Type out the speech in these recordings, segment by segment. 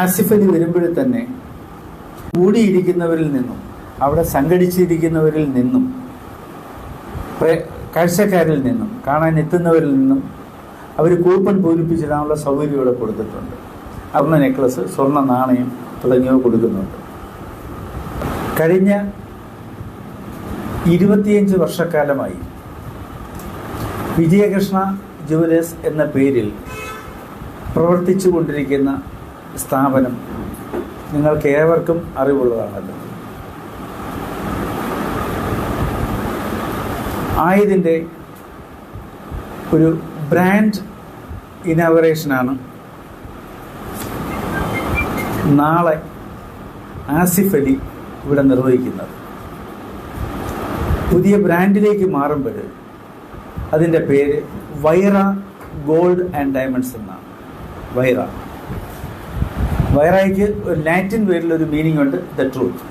ആസിഫ് അലി വരുമ്പോഴേ തന്നെ കൂടിയിരിക്കുന്നവരിൽ നിന്നും അവിടെ സംഘടിച്ചിരിക്കുന്നവരിൽ നിന്നും കാഴ്ചക്കാരിൽ നിന്നും കാണാൻ എത്തുന്നവരിൽ നിന്നും അവർ കൂപ്പൺ പൂരിപ്പിച്ചിടാനുള്ള സൗകര്യം ഇവിടെ കൊടുത്തിട്ടുണ്ട്. അർണ നെക്ലസ് സ്വർണ നാണയം തുടങ്ങിയവ കൊടുക്കുന്നുണ്ട്. കഴിഞ്ഞ ഇരുപത്തിയഞ്ച് വർഷക്കാലമായി വിജയകൃഷ്ണ ജുവലേഴ്സ് എന്ന പേരിൽ പ്രവർത്തിച്ചു കൊണ്ടിരിക്കുന്ന സ്ഥാപനം നിങ്ങൾക്ക് ഏവർക്കും അറിവുള്ളതാണല്ലോ ആയതിന്റെ ഒരു ബ്രാൻഡ് ഇനാഗറേഷനാണ് നാളെ ആസിഫ് അലി ഇവിടെ നിർവഹിക്കുന്നത്. പുതിയ ബ്രാൻഡിലേക്ക് മാറുമ്പോൾ അതിന്റെ പേര് വൈറ ഗോൾഡ് ആൻഡ് ഡയമണ്ട്സ് എന്നാണ്. വൈറ. വൈറയ്ക്ക് ഒരു ലാറ്റിൻ ഒരു മീനിങ് ഉണ്ട് ദ ട്രൂത്ത്.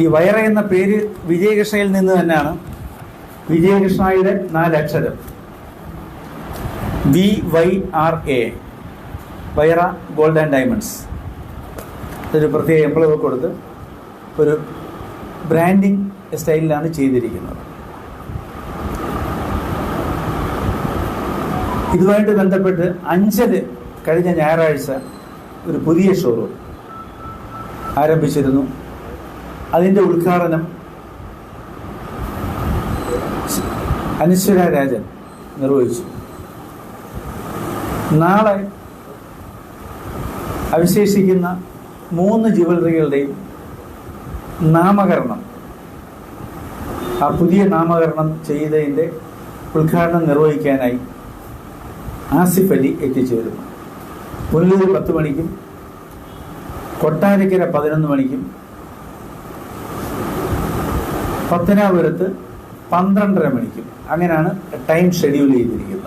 ഈ വയറ എന്ന പേര് വിജയകൃഷ്ണയിൽ നിന്ന് തന്നെയാണ്. വിജയകൃഷ്ണയുടെ നാലക്ഷരം. V Y R A. Vayara gold and diamonds. ഒരു പ്രത്യേക എംപ്ലോയ് കൊടുത്ത് ഒരു ബ്രാൻഡിങ് സ്റ്റൈലിലാണ് ചെയ്തിരിക്കുന്നത്. ഇതുമായിട്ട് ബന്ധപ്പെട്ട് അഞ്ചൽ കഴിഞ്ഞ ഞായറാഴ്ച ഒരു പുതിയ ഷോറൂം ആരംഭിച്ചിരുന്നു. അതിന്റെ ഉദ്ഘാടനം അനശ്വര രാജൻ നിർവഹിച്ചു. നാളെ അവശേഷിക്കുന്ന മൂന്ന് ജ്വല്ലറികളുടെയും നാമകരണം ആ പുതിയ നാമകരണം ചെയ്തതിന്റെ ഉദ്ഘാടനം നിർവഹിക്കാനായി ആസിഫ് അലി എത്തിച്ചേരും. പുനലൂർ പത്ത് മണിക്കും കൊട്ടാരക്കര പതിനൊന്ന് മണിക്കും പത്തനാപുരത്ത് പന്ത്രണ്ടര മണിക്കും. അങ്ങനെയാണ് ടൈം ഷെഡ്യൂൾ ചെയ്തിരിക്കുന്നത്.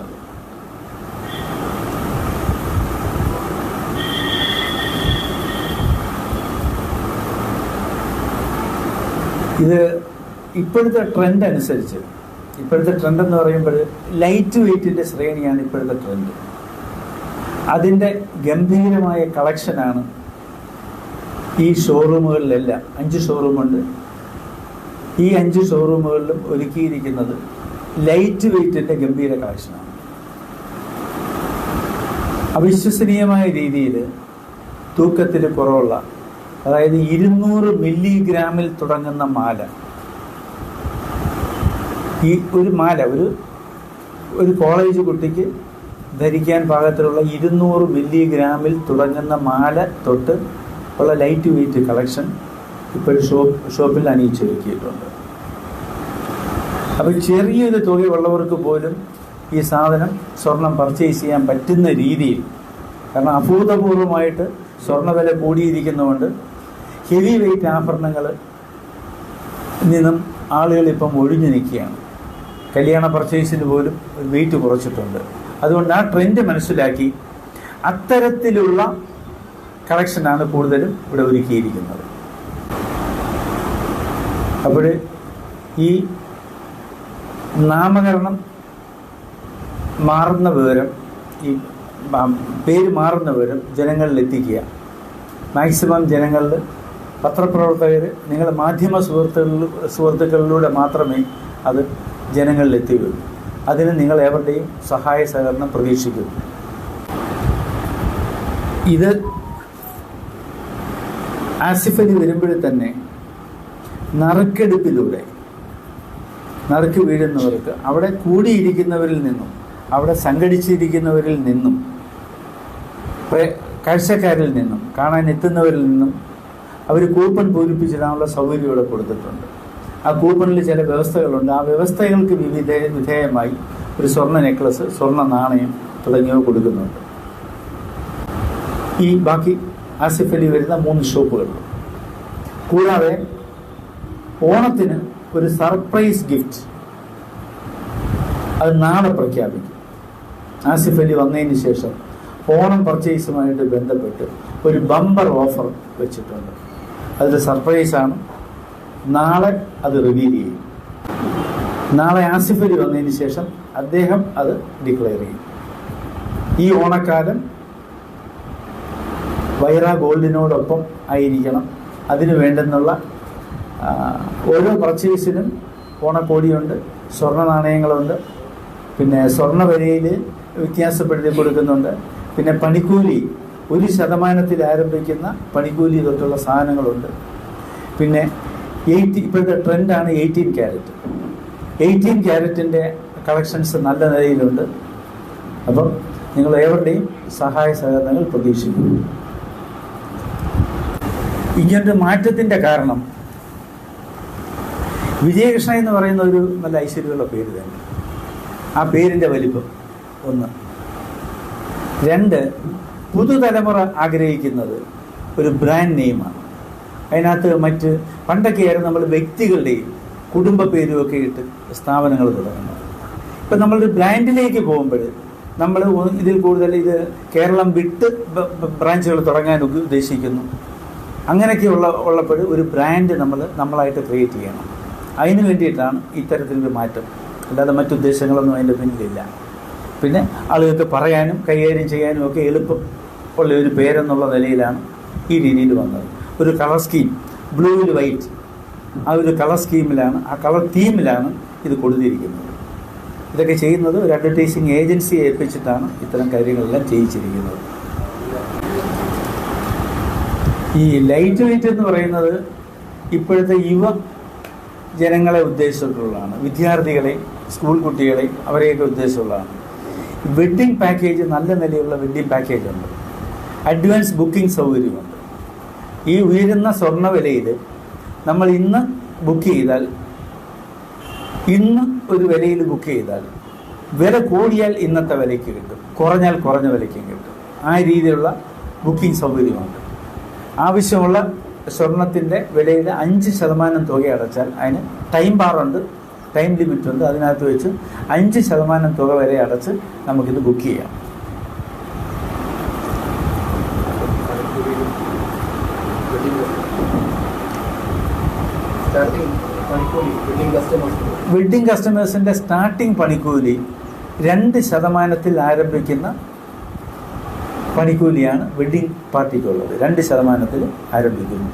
ഇത് ഇപ്പോഴത്തെ ട്രെൻഡ് അനുസരിച്ച് ഇപ്പോഴത്തെ ട്രെൻഡ് എന്ന് പറയുമ്പോൾ ലൈറ്റ് വെയ്റ്റിന്റെ ശ്രേണിയാണ് ഇപ്പോഴത്തെ ട്രെൻഡ് അതിന്റെ ഗംഭീരമായ കളക്ഷനാണ് ഈ ഷോറൂമുകളിലെല്ലാം അഞ്ച് ഷോറൂമുണ്ട് ഈ അഞ്ച് ഷോറൂമുകളിലും ഒരുക്കിയിരിക്കുന്നത് ലൈറ്റ് വെയ്റ്റിന്റെ ഗംഭീര കളക്ഷനാണ് അവിശ്വസനീയമായ രീതിയിൽ തൂക്കത്തിൽ കുറവുള്ള അതായത് ഇരുന്നൂറ് മില്ലിഗ്രാമിൽ തുടങ്ങുന്ന മാല ഈ ഒരു മാല ഒരു ഒരു കോളേജ് കുട്ടിക്ക് ധരിക്കാൻ പാകത്തിലുള്ള ഇരുന്നൂറ് മില്ലിഗ്രാമിൽ തുടങ്ങുന്ന മാല തൊട്ട് ഉള്ള ലൈറ്റ് വെയിറ്റ് കളക്ഷൻ ഇപ്പോൾ ഷോപ്പ് ഷോപ്പിൽ അണിയിച്ചൊരുക്കിയിട്ടുണ്ട് അപ്പോൾ ചെറിയൊരു തുകയുള്ളവർക്ക് പോലും ഈ സാധനം സ്വർണം പർച്ചേസ് ചെയ്യാൻ പറ്റുന്ന രീതിയിൽ കാരണം അഭൂതപൂർവമായിട്ട് സ്വർണവില കൂടിയിരിക്കുന്നതുകൊണ്ട് ഹെവി വെയിറ്റ് ആഭരണങ്ങൾ നിന്നും ആളുകൾ ഇപ്പം ഒഴിഞ്ഞു നിൽക്കുകയാണ്. കല്യാണ പർച്ചേസിന് പോലും വെയിറ്റ് കുറച്ചിട്ടുണ്ട്. അതുകൊണ്ട് ആ ട്രെൻഡ് മനസ്സിലാക്കി അത്തരത്തിലുള്ള കളക്ഷനാണ് കൂടുതലും ഇവിടെ ഒരുക്കിയിരിക്കുന്നത്. അപ്പോൾ ഈ നാമകരണം മാറുന്ന വിവരം ഈ പേര് മാറുന്ന വിവരം ജനങ്ങളിൽ എത്തിക്കുക. മാക്സിമം ജനങ്ങളിൽ പത്രപ്രവർത്തകർ നിങ്ങൾ മാധ്യമ സുഹൃത്തുക്കളിൽ സുഹൃത്തുക്കളിലൂടെ മാത്രമേ അത് ജനങ്ങളിൽ എത്തിക്കും അതിന് നിങ്ങൾ ഏവരുടെയും സഹായ സഹകരണം പ്രതീക്ഷിക്കും ഇത് ആസിഫലി വരുമ്പോഴേ തന്നെ നറുക്കെടുപ്പിലൂടെ നറുക്ക് വീഴുന്നവർക്ക് അവിടെ കൂടിയിരിക്കുന്നവരിൽ നിന്നും അവിടെ സംഘടിച്ചിരിക്കുന്നവരിൽ നിന്നും കാഴ്ചക്കാരിൽ നിന്നും കാണാൻ എത്തുന്നവരിൽ നിന്നും അവർ കൂപ്പൺ പൂരിപ്പിച്ചിടാനുള്ള സൗകര്യം ഇവിടെ കൊടുത്തിട്ടുണ്ട്. ആ കൂപ്പണിൽ ചില വ്യവസ്ഥകളുണ്ട്. ആ വ്യവസ്ഥകൾക്ക് വിവിധ വിധേയമായി ഒരു സ്വർണ നെക്ലസ് സ്വർണ നാണയം തുടങ്ങിയവ കൊടുക്കുന്നുണ്ട്. ഈ ബാക്കി ആസിഫ് അലി വരുന്ന മൂന്ന് ഷോപ്പുകൾ. കൂടാതെ ഓണത്തിന് ഒരു സർപ്രൈസ് ഗിഫ്റ്റ്. അത് നാളെ പ്രഖ്യാപിക്കും. ആസിഫ് അലി വന്നതിന് ശേഷം ഓണം പർച്ചേസുമായിട്ട് ബന്ധപ്പെട്ട് ഒരു ബമ്പർ ഓഫർ വെച്ചിട്ടുണ്ട്. അതൊരു സർപ്രൈസാണ്. നാളെ അത് റിവീൽ ചെയ്യും. നാളെ ആസിഫ് അലി വന്നതിന് ശേഷം അദ്ദേഹം അത് ഡിക്ലെയർ ചെയ്യും. ഈ ഓണക്കാലം വൈറ ഗോൾഡിനോടൊപ്പം ആയിരിക്കണം. അതിന് വേണ്ടെന്നുള്ള ഓരോ പർച്ചേസിനും ഓണക്കോടിയുണ്ട് സ്വർണ നാണയങ്ങളുണ്ട് പിന്നെ സ്വർണ വിലയിൽ വ്യത്യാസപ്പെടുത്തി കൊടുക്കുന്നുണ്ട്. പിന്നെ പണിക്കൂലി ഒരു ശതമാനത്തിൽ ആരംഭിക്കുന്ന പണിക്കൂലി തൊട്ടുള്ള സാധനങ്ങളുണ്ട്. പിന്നെ എയ്റ്റി ഇപ്പോഴത്തെ ട്രെൻഡാണ് എയ്റ്റീൻ ക്യാരറ്റ്. എയ്റ്റീൻ ക്യാരറ്റിന്റെ കളക്ഷൻസ് നല്ല നിലയിലുണ്ട്. അപ്പം നിങ്ങൾ ഏവരുടെയും സഹായ സഹകരണങ്ങൾ പ്രതീക്ഷിക്കുന്നു. ഇങ്ങനൊരു മാറ്റത്തിന്റെ കാരണം വിജയകൃഷ്ണ എന്ന് പറയുന്ന ഒരു നല്ല ഐശ്വര്യമുള്ള പേര് തന്നെ. ആ പേരിന്റെ വലിപ്പം ഒന്ന്. രണ്ട് പുതുതലമുറ ആഗ്രഹിക്കുന്നത് ഒരു ബ്രാൻഡ് നെയിമാണ്. അതിനകത്ത് മറ്റ് പണ്ടൊക്കെയായിരുന്നു നമ്മൾ വ്യക്തികളുടെയും കുടുംബ പേരും ഒക്കെ ഇട്ട് സ്ഥാപനങ്ങൾ തുടങ്ങുന്നത്. ഇപ്പം നമ്മളൊരു ബ്രാൻഡിലേക്ക് പോകുമ്പോൾ നമ്മൾ ഇതിൽ കൂടുതൽ ഇത് കേരളം വിട്ട് ബ്രാഞ്ചുകൾ തുടങ്ങാൻ ഉദ്ദേശ- ഉദ്ദേശിക്കുന്നു. അങ്ങനെയൊക്കെയുള്ള ഉള്ളപ്പോൾ ഒരു ബ്രാൻഡ് നമ്മൾ നമ്മളായിട്ട് ക്രിയേറ്റ് ചെയ്യണം. അതിന് വേണ്ടിയിട്ടാണ് ഇത്തരത്തിലൊരു മാറ്റം. അല്ലാതെ മറ്റുദ്ദേശങ്ങളൊന്നും അതിന്റെ പിന്നിലില്ല. പിന്നെ ആളുകൾക്ക് പറയാനും കൈകാര്യം ചെയ്യാനും ഒക്കെ എളുപ്പം ഉള്ള ഒരു പേരെന്നുള്ള നിലയിലാണ് ഈ രീതിയിൽ വന്നത്. ഒരു കളർ സ്കീം ബ്ലൂ ബ്ലൂവിൽ വൈറ്റ് ആ ഒരു കളർ സ്കീമിലാണ് ആ കളർ തീമിലാണ് ഇത് കൊടുത്തിരിക്കുന്നത്. ഇതൊക്കെ ചെയ്യുന്നത് ഒരു അഡ്വർടൈസിങ് ഏജൻസിയെ ഏൽപ്പിച്ചിട്ടാണ് ഇത്തരം കാര്യങ്ങളെല്ലാം ചെയ്യിച്ചിരിക്കുന്നത്. ഈ ലൈറ്റ് വെയിറ്റ് എന്ന് പറയുന്നത് ഇപ്പോഴത്തെ യുവ ജനങ്ങളെ ഉദ്ദേശിച്ചിട്ടുള്ളതാണ്. വിദ്യാർത്ഥികളെ സ്കൂൾ കുട്ടികളെ അവരെയൊക്കെ ഉദ്ദേശിച്ചുള്ളതാണ് വെഡ്ഡിംഗ് പാക്കേജ് നല്ല നിലയുള്ള വെഡ്ഡിംഗ് പാക്കേജ് ഉണ്ട്. അഡ്വാൻസ് ബുക്കിംഗ് സൗകര്യമുണ്ട്. ഈ ഉയരുന്ന സ്വർണ വിലയിൽ നമ്മൾ ഇന്ന് ബുക്ക് ചെയ്താൽ ഇന്ന് ഒരു വിലയിൽ ബുക്ക് ചെയ്താൽ വില കൂടിയാൽ ഇന്നത്തെ വിലയ്ക്ക് കിട്ടും. കുറഞ്ഞാൽ കുറഞ്ഞ വിലയ്ക്കും കിട്ടും. ആ രീതിയിലുള്ള ബുക്കിംഗ് സൗകര്യമുണ്ട്. ആവശ്യമുള്ള സ്വർണത്തിന്റെ വിലയിൽ അഞ്ച് ശതമാനം തുക അടച്ചാൽ അതിന് ടൈം ബാറുണ്ട് ടൈം ലിമിറ്റ് ഉണ്ട്. അതിനകത്ത് വെച്ച് അഞ്ച് ശതമാനം തുക വരെ അടച്ച് നമുക്കിത് ബുക്ക് ചെയ്യാം സ്റ്റാർട്ടിംഗ് പണിക്കൂലി വെഡിങ് കസ്റ്റമേഴ്സ് വെഡ്ഡിംഗ് കസ്റ്റമേഴ്സിന്റെ സ്റ്റാർട്ടിംഗ് പണിക്കൂലി രണ്ട് ശതമാനത്തിൽ ആരംഭിക്കുന്ന പണിക്കൂലിയാണ് വെഡ്ഡിംഗ് പാർട്ടിക്കുള്ളത് രണ്ട് ശതമാനത്തിൽ ആരംഭിക്കുന്നു.